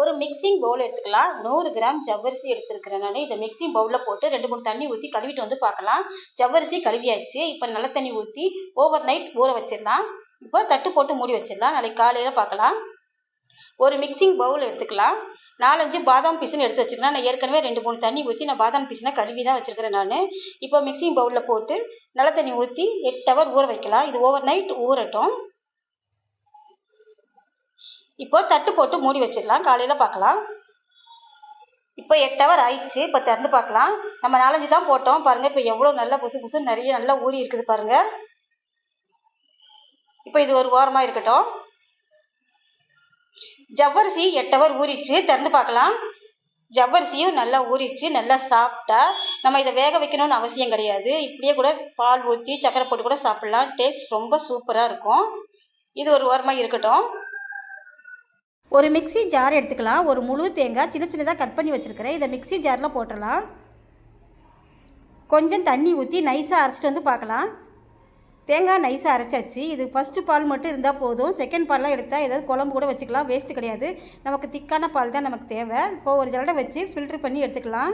ஒரு மிக்சிங் பவுல் எடுத்துக்கலாம். நூறு கிராம் ஜவ்வரிசி எடுத்துருக்கிறேன் நான். இதை மிக்சிங் பவுலில் போட்டு ரெண்டு மூணு தண்ணி ஊற்றி கழுவிட்டு வந்து பார்க்கலாம். ஜவ்வரிசி கழுவியாச்சு. இப்போ நல்ல தண்ணி ஊற்றி ஓவர் நைட் ஊற வச்சிடலாம். இப்போ தட்டு போட்டு மூடி வச்சிடலாம். நாளைக்கு காலையில் பார்க்கலாம். ஒரு மிக்சிங் பவுல் எடுத்துக்கலாம். நாலஞ்சு பாதாம் பீஸ்னு எடுத்து வச்சுக்கலாம். நான் ஏற்கனவே ரெண்டு மூணு தண்ணி ஊற்றி நான் பாதாம் பீஸ்னா கழுவி தான் வச்சுருக்கிறேன் நான். இப்போ மிக்சிங் பவுலில் போட்டு நல்ல தண்ணி ஊற்றி எட்டு ஹவர் ஊற வைக்கலாம். இது ஓவர் நைட் ஊறட்டும். இப்போ தட்டு போட்டு மூடி வச்சிடலாம். காலையில் பார்க்கலாம். இப்போ எட்டு ஹவர் ஆயிடுச்சு. இப்போ திறந்து பார்க்கலாம். நம்ம நாலஞ்சு தான் போட்டோம். பாருங்கள் இப்போ எவ்வளோ நல்லா புசு புசு நிறைய நல்லா ஊறி இருக்குது பாருங்கள் இப்போ இது ஒரு ஓரமாக இருக்கட்டும். ஜவ்வரிசி எட்டு ஹவர் ஊறிச்சு திறந்து பார்க்கலாம். ஜவ்வரிசியும் நல்லா ஊறிச்சு நல்லா சாப்பிட்டா நம்ம இதை வேக வைக்கணும்னு அவசியம் கிடையாது. இப்படியே கூட பால் ஊற்றி சக்கரை போட்டு கூட சாப்பிட்லாம். டேஸ்ட் ரொம்ப சூப்பராக இருக்கும். இது ஒரு ஓரமாக இருக்கட்டும். ஒரு மிக்ஸி ஜார் எடுத்துக்கலாம். ஒரு முழு தேங்காய் சின்ன சின்னதாக கட் பண்ணி வச்சுருக்கிறேன். இதை மிக்ஸி ஜாரில் போட்டுடலாம் கொஞ்சம் தண்ணி ஊற்றி நைஸாக அரைச்சிட்டு வந்து பார்க்கலாம். தேங்காய் நைஸாக அரைச்சாச்சு. இது ஃபஸ்ட்டு பால் மட்டும் இருந்தால் போதும். செகண்ட் பால்லாம் எடுத்தால் ஏதாவது குழம்பு கூட வச்சுக்கலாம். வேஸ்ட்டு கிடையாது. நமக்கு திக்கான பால் தான் நமக்கு தேவை. இப்போ ஒரு ஜலடை வச்சு ஃபில்ட்ரு பண்ணி எடுத்துக்கலாம்.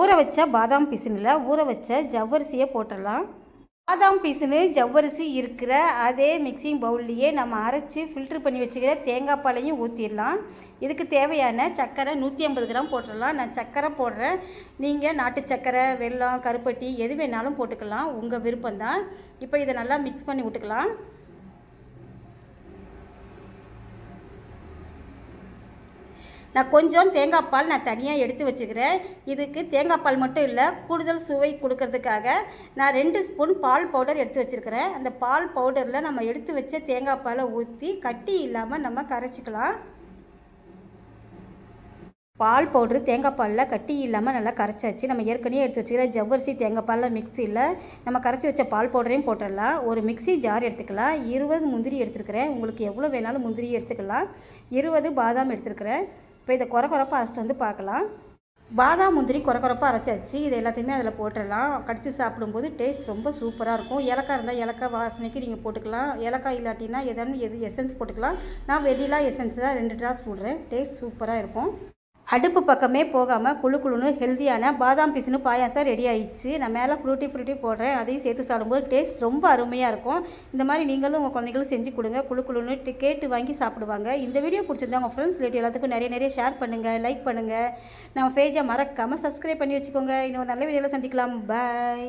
ஊற வச்ச பாதாம் பிசினில் ஊற வச்ச ஜவ்வரிசியை போட்டுடலாம் பாதாம் பீஸுன்னு ஜவ்வரிசி இருக்கிற அதே மிக்சிங் பவுல்லையே நம்ம அரைச்சி ஃபில்ட்ரு பண்ணி வச்சுக்கிற தேங்காய் பாலையும் ஊற்றிடலாம் இதுக்கு தேவையான சர்க்கரை நூற்றி ஐம்பது கிராம் போட்டுடலாம். நான் சர்க்கரை போடுறேன். நீங்கள் நாட்டு சர்க்கரை வெல்லம் கருப்பட்டி எது வேணாலும் போட்டுக்கலாம். உங்கள் விருப்பம்தான். இப்போ இதை நல்லா மிக்ஸ் பண்ணி விட்டுக்கலாம். நான் கொஞ்சம் தேங்காய் பால் நான் தனியாக எடுத்து வச்சுக்கிறேன். இதுக்கு தேங்காய் பால் மட்டும் இல்லை கூடுதல் சுவை கொடுக்கறதுக்காக நான் ரெண்டு ஸ்பூன் பால் பவுடர் எடுத்து வச்சுருக்கிறேன். அந்த பால் பவுடரில் நம்ம எடுத்து வச்ச தேங்காய் பாலை ஊற்றி கட்டி இல்லாமல் நம்ம கரைச்சிக்கலாம். பால் பவுட்ரு தேங்காய் பாலில் கட்டி இல்லாமல் நல்லா கரைச்சாச்சு. நம்ம ஏற்கனவே எடுத்து வச்சுக்கிற ஜவ்வரிசி தேங்காய் பாலில் மிக்சியில் நம்ம கரைச்சி வச்ச பால் பவுடரையும் போட்டுடலாம். ஒரு மிக்ஸி ஜார் எடுத்துக்கலாம். இருபது முந்திரி எடுத்துருக்கிறேன். உங்களுக்கு எவ்வளோ வேணாலும் முந்திரி எடுத்துக்கலாம். இருபது பாதாம் எடுத்துருக்கிறேன். இப்போ இதை குறை குறைப்பாக அரைச்சிட்டு வந்து பார்க்கலாம். பாதாம் முந்திரி குறை குறைப்பாக அரைச்சாச்சு. இது எல்லாத்தையுமே அதில் போட்டுடலாம். கடிச்சு சாப்பிடும்போது டேஸ்ட் ரொம்ப சூப்பராக இருக்கும். ஏலக்காய் இருந்தால் ஏலக்காய் வாசனைக்கு நீங்கள் போட்டுக்கலாம். ஏலக்காய் இல்லாட்டினா எதாவது எது எசன்ஸ் போட்டுக்கலாம். நான் வெண்ணிலா எசன்ஸ் தான் ரெண்டு ட்ராப்ஸ் சொல்கிறேன் டேஸ்ட் சூப்பராக இருக்கும். அடுப்பு பக்கமே போகாமல் குழு குழுன்னு ஹெல்த்தியான பாதாம் பீஸ்னு பாயாசம் ரெடி ஆயிடுச்சு. நான் மேலே ஃப்ரூட்டி ஃப்ரூட்டி போடுறேன். அதையும் சேர்த்து சாப்பிடும்போது டேஸ்ட் ரொம்ப அருமையாக இருக்கும். இந்த மாதிரி நீங்களும் உங்கள் குழந்தைகளும் செஞ்சு கொடுங்க. குழு குழுன்னு கேட்டு வாங்கி சாப்பிடுவாங்க. இந்த வீடியோ பிடிச்சிருந்தா உங்கள் ஃப்ரெண்ட்ஸ் ரிலேட்டிவ் எல்லாத்துக்கும் நிறைய நிறைய ஷேர் பண்ணுங்கள் லைக் பண்ணுங்கள் நம்ம பேஜை மறக்காமல் சப்ஸ்கிரைப் பண்ணி வச்சுக்கோங்க. இன்னும் நல்ல வீடியோவில் சந்திக்கலாம். பாய்